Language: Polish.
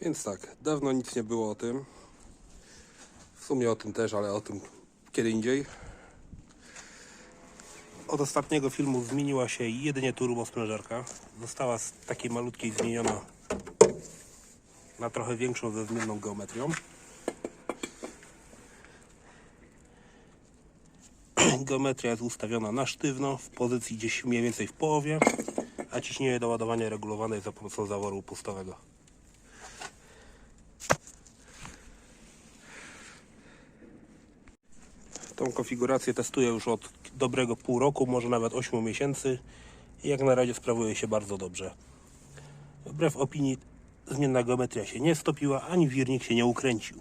Więc tak, dawno nic nie było o tym. W sumie o tym też, ale o tym kiedy indziej. Od ostatniego filmu zmieniła się jedynie turbosprężarka. Została z takiej malutkiej zmieniona na trochę większą ze zmienną geometrią. Geometria jest ustawiona na sztywno, w pozycji gdzieś mniej więcej w połowie, a ciśnienie do ładowania regulowane jest za pomocą zaworu upustowego. Tą konfigurację testuję już od dobrego pół roku, może nawet 8 miesięcy jak na razie sprawuje się bardzo dobrze. Wbrew opinii zmienna geometria się nie stopiła, ani wirnik się nie ukręcił.